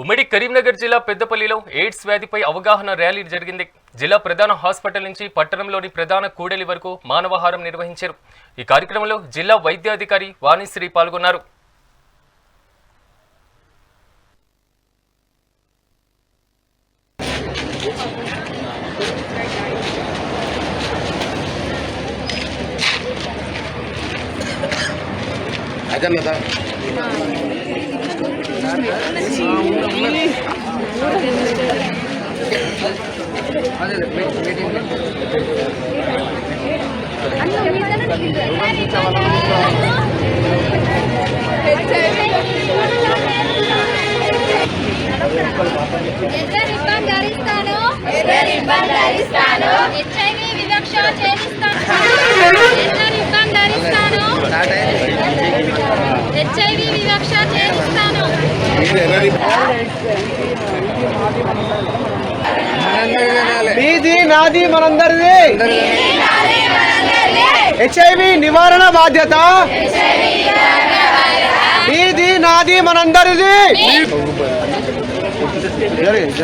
ఉమ్మడి కరీంనగర్ జిల్లా పెద్దపల్లిలో ఎయిడ్స్ వ్యాధిపై అవగాహన ర్యాలీ జరిగింది. జిల్లా ప్రధాన హాస్పిటల్ నుంచి పట్టణంలోని ప్రధాన కూడలి వరకు మానవహారం నిర్వహించారు. ఈ కార్యక్రమంలో జిల్లా వైద్యాధికారి వాణిశ్రీ పాల్గొన్నారు. అజన్నత ఎర్ర రిబ్బన్ ధరిస్తాను? ఎర్ర రిబ్బన్ ధరిస్తాను? హెచ్ఐవి వివక్ష చేస్తాను ఎర్ర రిబ్బన్ ధరిస్తాను హెచ్ఐవి వివక్ష చేస్తాను మీది నాది మనందరిది హెచ్ఐవి నివారణ బాధ్యత మీది నాది మనందరిది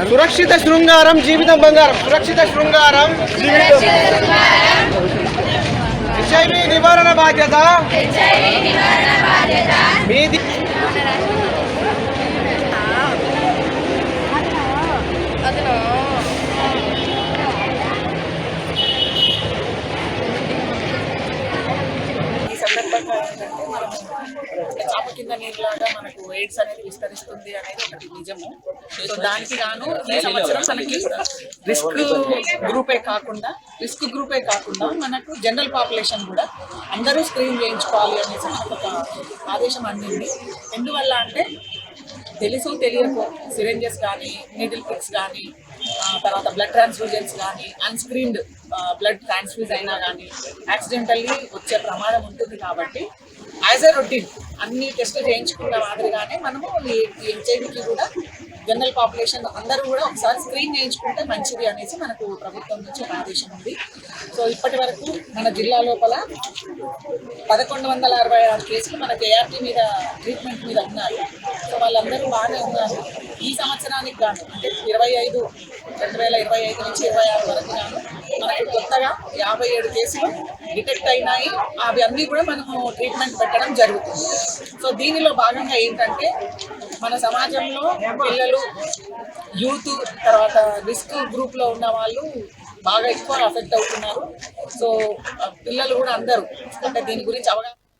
సురక్షిత శృంగారం జీవితం బంగారం సురక్షిత శృంగారం హెచ్ఐవి నివారణ బాధ్యత? మీది? ఈ సందర్భంగా ఏంటంటే మనం కింద నీరులాగా మనకు ఎయిడ్స్ అనేది విస్తరిస్తుంది అనేది ఒకటి నిజము. సో దానికి గాను ఈ సంవత్సరం మనకి రిస్క్ గ్రూపే కాకుండా రిస్క్ గ్రూపే కాకుండా మనకు జనరల్ పాపులేషన్ కూడా అందరూ స్క్రీన్ చేయించుకోవాలి అనేసి మనకు ఒక ఆదేశం అందింది. ఎందువల్ల అంటే తెలుసు తెలియకో సిరెంజెస్ కానీ నీడిల్ పిక్స్ కానీ తర్వాత బ్లడ్ ట్రాన్స్ఫ్యూజన్స్ కానీ అన్స్క్రీన్డ్ బ్లడ్ ట్రాన్స్ఫ్యూజ్ అయినా కానీ యాక్సిడెంటల్లీ వచ్చే ప్రమాదం ఉంటుంది కాబట్టి యాజ్ ఎ రొటీన్ అన్ని టెస్టులు చేయించుకున్న మాదిరిగానే మనము ఈ హెచ్ఐవికి కూడా జనరల్ పాపులేషన్ అందరూ కూడా ఒకసారి స్క్రీన్ చేయించుకుంటే మంచిది అనేసి మనకు ప్రభుత్వం నుంచి ఒక ఆదేశం ఉంది. సో ఇప్పటి వరకు మన జిల్లా లోపల పదకొండు వందల అరవై ఆరు కేసులు మనకి కేఆర్టీ మీద ట్రీట్మెంట్ మీద ఉన్నాయి. సో వాళ్ళందరూ బాగానే ఉన్నారు. ఈ సంవత్సరానికి గాను అంటే ఇరవై ఐదు రెండు వేల ఇరవై ఐదు నుంచి ఇరవై ఆరు వరకు గాను మనకి కొత్తగా యాభై ఏడు కేసులు డిటెక్ట్ అయినాయి. అవి అన్నీ కూడా మనము ట్రీట్మెంట్ పెట్టడం జరుగుతుంది. సో దీనిలో భాగంగా ఏంటంటే మన సమాజంలో పిల్లలు యూత్ తర్వాత రిస్క్ గ్రూప్లో ఉన్న వాళ్ళు బాగా ఎక్కువ అఫెక్ట్ అవుతున్నారు. సో పిల్లలు కూడా అందరూ అంటే దీని గురించి అవగాహన